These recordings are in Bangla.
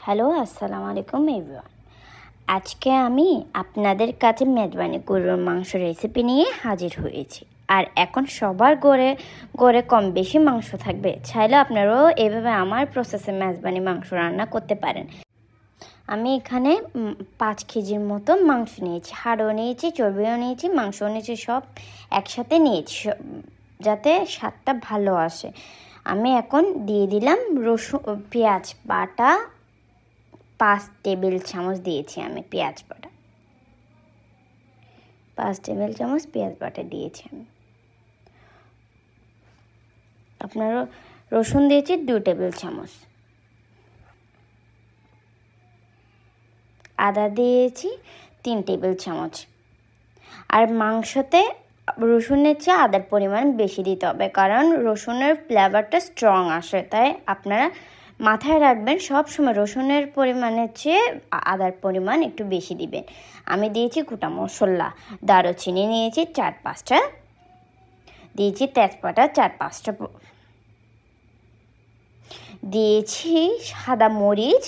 হ্যালো, আসসালামু আলাইকুম এভরিওয়ান। আজকে আমি আপনাদের কাছে মেজবানি গরুর মাংস রেসিপি নিয়ে হাজির হয়েছি। আর এখন সবার গড়ে গড়ে কম বেশি মাংস থাকবে। চাইলে আপনারাও এভাবে আমার প্রসেসে মেজবানি মাংস রান্না করতে পারেন। আমি এখানে পাঁচ কেজির মতো মাংস নিয়েছি। হাড়ও নিয়েছি, চর্বিও নিয়েছি, মাংসও নিয়েছি, সব একসাথে নিয়েছি। যাতে স্বাদটা ভালো আসে। আমি এখন দিয়ে দিলাম রসুন, পেঁয়াজ বাটা পাঁচ টেবিল চামচ দিয়েছি আমি পেঁয়াজ বাটা। পাঁচ টেবিল চামচ পেঁয়াজ বাটা দিয়েছি আমি। আপনারও রসুন দিয়েছি দু টেবিল চামচ। আদা দিয়েছি তিন টেবিল চামচ। আর মাংসতে রসুনের চেয়ে আদার পরিমাণ বেশি দিতে হবে, কারণ রসুনের ফ্লেভারটা স্ট্রং আসে, তাই আপনারা মাথায় রাখবেন, সব সময় রসুনের পরিমাণের চেয়ে আদার পরিমাণ একটু বেশি দিবেন। আমি দিয়েছি গোটা মশলা, দারুচিনি নিয়েছি চার পাঁচটা, দিয়েছি তেজপাতা চার পাঁচটা দিয়েছি সাদা মরিচ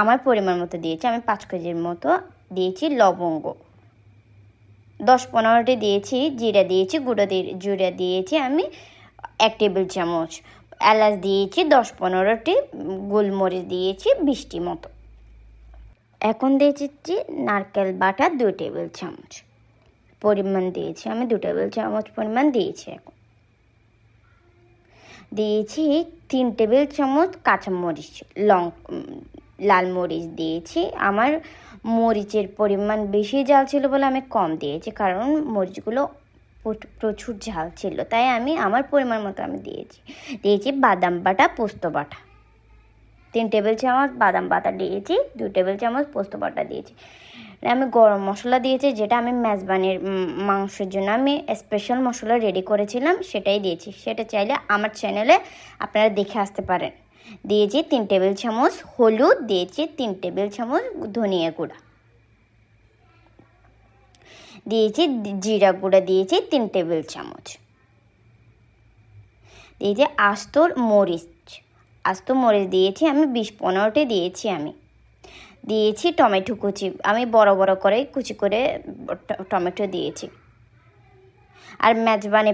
আমার পরিমাণ মতো দিয়েছি, আমি পাঁচ কেজির মতো দিয়েছি লবঙ্গ। দশ পনেরোটি দিয়েছি, জিরা দিয়েছি, গুঁড়ো দিয়ে জিরা দিয়েছি আমি এক টেবিল চামচ এলাচ দিয়েছি, দশ পনেরোটি গোলমরিচ দিয়েছি বিশটি মতো। এখন দিয়েছি নারকেল বাটা দু টেবিল চামচ। পরিমাণ দিয়েছি আমি, দু টেবিল চামচ পরিমাণ দিয়েছি এখন। দিয়েছি তিন টেবিল চামচ কাঁচামরিচ, লং, লাল মরিচ দিয়েছি। আমার মরিচের পরিমাণ বেশি ঝাল ছিল বলে আমি কম দিয়েছি, কারণ মরিচগুলো প্রচুর ঝাল ছিল, তাই আমি আমার পরিমাণ মতো আমি দিয়েছি। দিয়েছি বাদাম বাটা, পোস্ত বাটা। তিন টেবিল চামচ বাদাম বাটা দিয়েছি, দু টেবিল চামচ পোস্ত বাটা দিয়েছি। আমি গরম মশলা দিয়েছি, যেটা আমি মেজবানির মাংসের জন্য আমি স্পেশাল মশলা রেডি করেছিলাম, সেটাই দিয়েছি। সেটা চাইলে আমার চ্যানেলে আপনারা দেখে আসতে পারেন। দিয়েছি তিন টেবিল চামচ হলুদ, দিয়েছি তিন টেবিল চামচ ধনিয়া গুঁড়া। দিয়েছি, জিরা গুঁড়া দিয়েছি, তিন টেবিল চামচ। দিয়েছি আস্তর মরিচ। আস্ত মরিচ দিয়েছি আমি, বিশ পনেরোটি দিয়েছি আমি। দিয়েছি টমেটো কুচি, আমি বড় বড় করে কুচি করে টমেটো দিয়েছি। আর মেজবানি,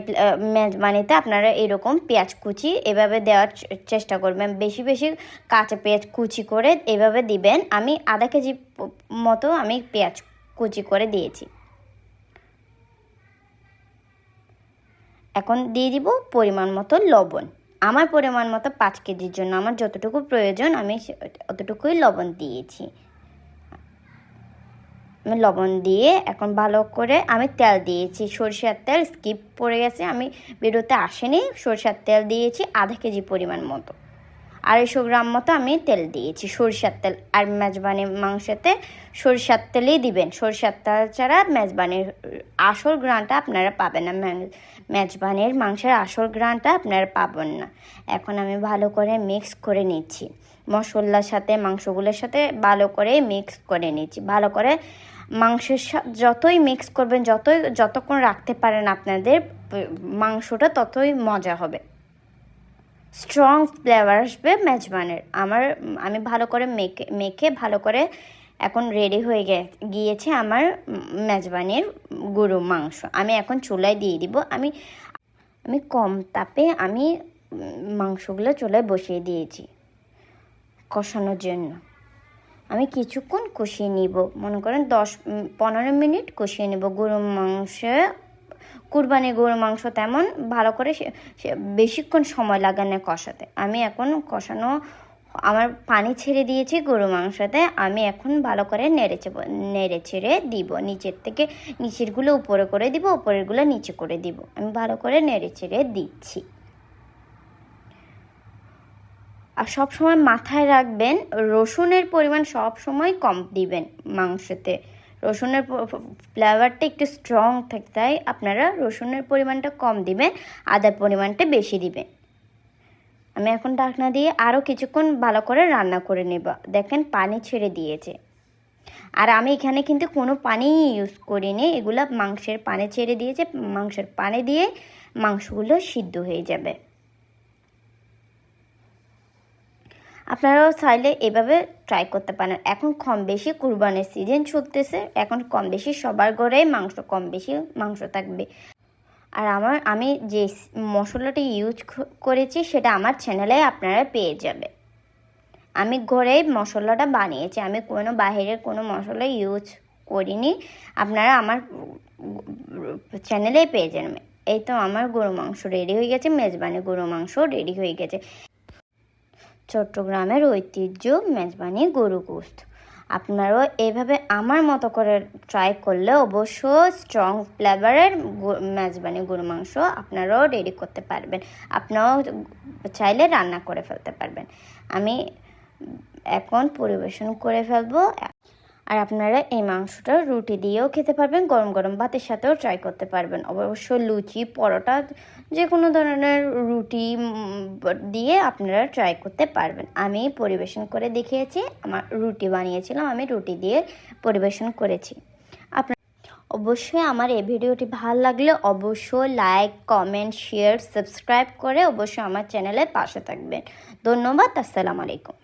মেজবানিতে আপনারা এরকম পেঁয়াজ কুচি এভাবে দেওয়ার চেষ্টা করবেন। বেশি বেশি কাঁচা পেঁয়াজ কুচি করে এভাবে দিবেন। আমি আধা কেজি মতো আমি পেঁয়াজ কুচি করে দিয়েছি। এখন দিয়ে দিব পরিমাণ মতো লবণ। আমার পরিমাণ মতো পাঁচ কেজির জন্য আমার যতটুকু প্রয়োজন আমি অতটুকুই লবণ দিয়েছি। আমি লবণ দিয়ে এখন ভালো করে আমি তেল দিয়েছি। সরষের তেল স্কিপ পড়ে গেছে, আমি বেরোতে আসেনি। সরষের তেল দিয়েছি আধা কেজি পরিমাণ মতো। আড়াইশো গ্রাম মতো আমি তেল দিয়েছি। সরিষার তেল আর মেজবানি মাংসতে সরিষার তেলই দিবেন। সরিষার তেল ছাড়া মেজবানির আসল গ্রানটা আপনারা পাবেন না। মেজবানির মাংসের আসল গ্রানটা আপনারা পাবেন না। এখন আমি ভালো করে মিক্স করে নিচ্ছি। মশলার সাথে, মাংসগুলোর সাথে ভালো করে মিক্স করে নিচ্ছি। ভালো করে মাংসের যতই মিক্স করবেন, যতই, যতক্ষণ রাখতে পারেন আপনাদের, মাংসটা ততই মজা হবে। স্ট্রং ফ্লেভার আসবে মেজবানের আমার, আমি ভালো করে মেখে মেখে ভালো করে এখন রেডি হয়ে গিয়েছে আমার মেজবানির গরু মাংস। আমি এখন চুলায় দিয়ে দিব। আমি আমি কম তাপে আমি মাংসগুলো চুলায় বসিয়ে দিয়েছি কষানোর জন্য। আমি কিছুক্ষণ কষিয়ে নিব। মনে করেন দশ পনেরো মিনিট কষিয়ে নেব গরু মাংস কুরবানি গরুর মাংস তেমন ভালো করে বেশিক্ষণ সময় লাগে না কষাতে। আমি এখন কষানো, আমার পানি ছেড়ে দিয়েছি গরু মাংসতে, আমি এখন ভালো করে নেড়ে চেব- নেড়ে ছেড়ে দিব। নিচের থেকে নিচেরগুলো উপরে করে দিব, উপরেরগুলো নিচে করে দিব। আমি ভালো করে নেড়ে ছেড়ে দিচ্ছি। আর সব সময় মাথায় রাখবেন, রসুনের পরিমাণ সব সময় কম দিবেন মাংসতে। রসুনের ফ্লেভারটা একটু স্ট্রং থাকে, তাই আপনারা রসুনের পরিমাণটা কম দিবেন, আদার পরিমাণটা বেশি দিবেন। আমি এখন ঢাকনা দিয়ে আরও কিছুক্ষণ ভালো করে রান্না করে নেব। দেখেন পানি ছেড়ে দিয়েছে। আর আমি এখানে কিন্তু কোনো পানি ইউজ করিনি, এগুলো মাংসের পানি ছেড়ে দিয়েছে, মাংসের পানি দিয়ে মাংসগুলো সিদ্ধ হয়ে যাবে। আপনারাও চাইলে এভাবে ট্রাই করতে পারেন। এখন কম বেশি কুরবানের সিজন চলতেছে। এখন কম বেশি সবার ঘরেই মাংস, কম বেশি মাংস থাকবে। আর আমার, আমি যে মশলাটি ইউজ করেছি সেটা আমার চ্যানেলে আপনারা পেয়ে যাবে। আমি ঘরেই মশলাটা বানিয়েছি। আমি কোনো বাইরের কোনো মশলা ইউজ করিনি। আপনারা আমার চ্যানেলেই পেয়ে যাবেন। এই তো আমার গরু মাংস রেডি হয়ে গেছে। মেজবানি গরু মাংস রেডি হয়ে গেছে। চট্টগ্রামের ঐতিহ্য মেজবানি গরু গোস্ত আপনারাও এইভাবে আমার মতো করে ট্রাই করলে অবশ্য স্ট্রং ফ্লেভারের মেজবানি গরু মাংস আপনারাও রেডি করতে পারবেন। আপনারাও চাইলে রান্না করে ফেলতে পারবেন। আমি এখন পরিবেশন করে ফেলব। আর আপনারা এই মাংসটা রুটি দিয়েও খেতে পারবেন, গরম গরম ভাতের সাথেও ট্রাই করতে পারবেন। অবশ্য লুচি, পরোটা যে কোনো ধরনের রুটি দিয়ে আপনারা ট্রাই করতে পারবেন। আমি পরিবেশন করে দেখিয়েছি, আমার রুটি বানিয়েছিলাম, আমি রুটি দিয়ে পরিবেশন করেছি। অবশ্যই আমার এই ভিডিওটি ভালো লাগলে অবশ্যই লাইক কমেন্ট শেয়ার সাবস্ক্রাইব করে অবশ্যই আমার চ্যানেলের পাশে থাকবেন। ধন্যবাদ, আসসালামু আলাইকুম।